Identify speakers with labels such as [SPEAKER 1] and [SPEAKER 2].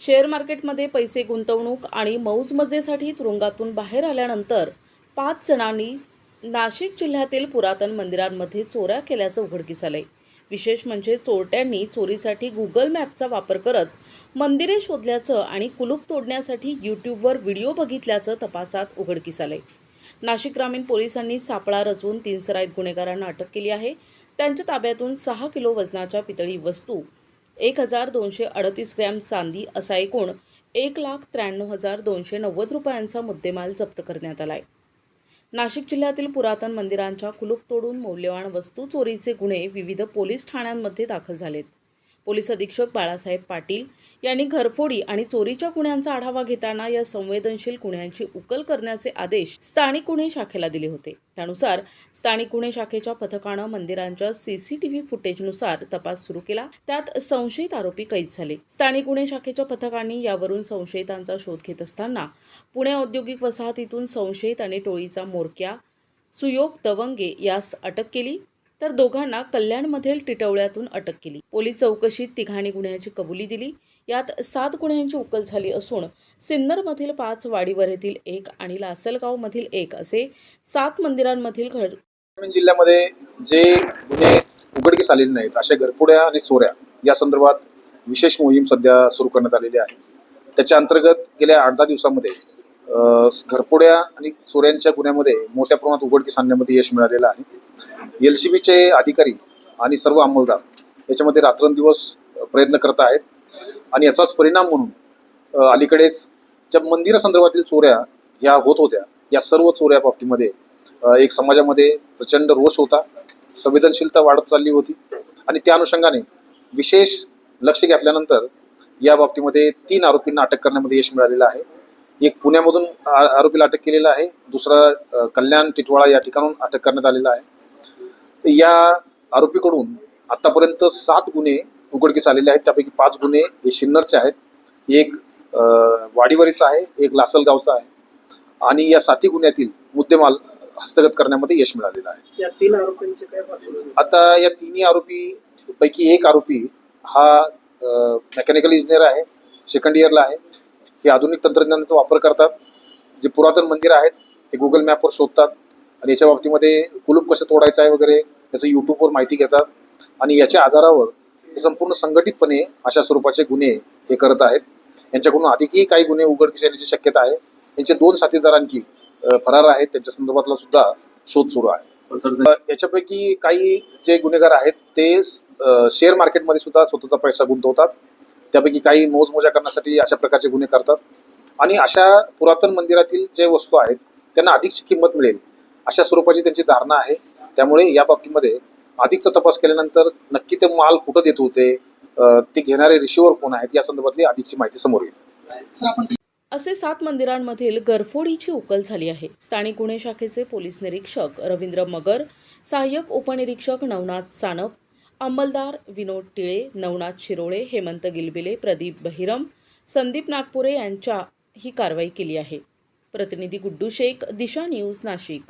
[SPEAKER 1] Share मार्केटमध्ये पैसे गुंतवणूक आणि मौजमजेसाठी तुरुंगातून बाहेर आल्यानंतर पाच जणांनी नाशिक जिल्ह्यातील पुरातन मंदिरांमध्ये चोऱ्या केल्याचं उघडकीस आलंय. विशेष म्हणजे चोरट्यांनी चोरीसाठी गुगल मॅपचा वापर करत मंदिरे शोधल्याचं आणि कुलूप तोडण्यासाठी यूट्यूबवर व्हिडिओ बघितल्याचं तपासात उघडकीस आलंय. नाशिक ग्रामीण पोलिसांनी सापळा रचून तीन सराईत गुन्हेगारांना अटक केली आहे. त्यांच्या ताब्यातून सहा किलो वजनाच्या पितळी वस्तू एक हजार दोनशे अडतीस ग्रॅम चांदी असा एकूण एक लाख त्र्याण्णव हजार दोनशे नव्वद रुपयांचा मुद्देमाल जप्त करण्यात आला आहे नाशिक जिल्ह्यातील पुरातन मंदिरांच्या कुलूप तोडून मौल्यवान वस्तू चोरीचे गुन्हे विविध पोलीस ठाण्यांमध्ये दाखल झालेत. पोलीस अधीक्षक बाळासाहेब पाटील यांनी घरफोडी आणि चोरीच्या गुन्ह्यांचा आढावा घेताना या संवेदनशील गुन्ह्यांची उकल करण्याचे आदेश स्थानिक गुन्हे शाखेला दिले होते. त्यानुसार स्थानिक गुन्हे शाखेच्या पथकानं मंदिरांच्या सीसीटीव्ही फुटेजनुसार तपास सुरू केला. त्यात संशयित आरोपी कैद झाले. स्थानिक गुन्हे शाखेच्या पथकांनी यावरून संशयितांचा शोध घेत असताना पुणे औद्योगिक वसाहतीतून संशयित आणि टोळीचा मोरक्या सुयोग दवंगे यास अटक केली. तर दोघांना कल्याणमधील टिटवळ्यातून अटक केली. पोलीस चौकशीत तिघांनी गुन्ह्याची कबुली दिली. यात सात गुन्ह्यांची उकल झाली असून सिन्नरमधील पाच वाडीवरेतील एक आणि लासलगावमधील एक असे सात मंदिरांमधील घर
[SPEAKER 2] जिल्ह्यामध्ये जे गुन्हे उघडकीस आलेले नाहीत अशा घरपुड्या आणि चोऱ्या या संदर्भात विशेष मोहीम सध्या सुरू करण्यात आलेली आहे. त्याच्या अंतर्गत गेल्या आठ दहा दिवसामध्ये घरपुड्या आणि चोऱ्यांच्या गुन्ह्यामध्ये मोठ्या प्रमाणात उघडकीस आणण्यामध्ये यश मिळालेलं आहे. एल सी बीचे अधिकारी आणि सर्व अंमलदार याच्यामध्ये रात्रंदिवस प्रयत्न करत आहेत. आणि याचाच परिणाम म्हणून अलीकडेच ज्या मंदिरासंदर्भातील चोऱ्या ह्या होत होत्या या सर्व चोऱ्या बाबतीमध्ये एक समाजामध्ये प्रचंड रोष होता संवेदनशीलता वाढत चालली होती आणि त्या अनुषंगाने विशेष लक्ष घेतल्यानंतर या बाबतीमध्ये तीन आरोपींना अटक करण्यामध्ये यश मिळालेलं आहे. एक पुण्यामधून आरोपीला अटक केलेला आहे दुसरा कल्याण टिटवाळा या ठिकाणून अटक करण्यात आलेला आहे. तर या आरोपीकडून आतापर्यंत सात गुन्हे उघडकीस आलेले आहेत. त्यापैकी पाच गुन्हे हे सिन्नरचे आहेत. एक वाडीवरीचा आहे एक लासलगावचा आहे आणि या साती गुन्ह्यातील मुद्देमाल हस्तगत करण्यामध्ये यश मिळालेलं आहे.
[SPEAKER 3] या तीन आरोपींचे काय पार्श्वभूमी
[SPEAKER 2] आता या तिन्ही आरोपी पैकी एक आरोपी हा मेकॅनिकल इंजिनियर आहे सेकंड इयरला आहे. हे आधुनिक तंत्रज्ञानाचा वापर करतात. जे पुरातन मंदिर आहेत ते गुगल मॅपवर शोधतात. आणि याच्या बाबतीमध्ये कुलूप कसं तोडायचं आहे वगैरे याचं यूट्यूबवर माहिती घेतात. आणि याच्या आधारावर हे संपूर्ण संघटितपणे अशा स्वरूपाचे गुन्हे हे करत आहेत. यांच्याकडून अधिकही काही गुन्हे उघडकीस येण्याची शक्यता आहे. यांचे दोन साथीदार आणखी अ, फरार आहेत. त्यांच्या संदर्भातला सुद्धा शोध सुरू आहे. अ, याच्यापैकी काही जे गुन्हेगार आहेत ते शेअर मार्केटमध्ये सुद्धा स्वतःचा पैसा गुंतवतात. त्यापैकी काही मोजमोजा करण्यासाठी अशा प्रकारचे गुन्हे करतात. आणि अशा पुरातन मंदिरातील जे वस्तू आहेत त्यांना अधिकची किंमत मिळेल. अशा स्वरूपाची त्यांची धारणा आहे. त्यामुळे या बाबतीमध्ये अधिकचा तपास केल्यानंतर नक्की ते माल कुठं देत होते ते घेणारे रिशिवर कोण आहेत या संदर्भातली अधिकची माहिती समोर येईल.
[SPEAKER 1] असे सात मंदिरांमधील गरफोडीची उकल झाली आहे. स्थानिक गुन्हे शाखेचे पोलीस निरीक्षक रवींद्र मगर सहाय्यक उपनिरीक्षक नवनाथ सानप अंमलदार विनोद टिळे नवनाथ शिरोळे हेमंत गिलबिले प्रदीप बहिरम संदीप नागपुरे यांच्या ही कारवाई केली आहे. प्रतिनिधी गुड्डू शेख दिशा न्यूज नाशिक.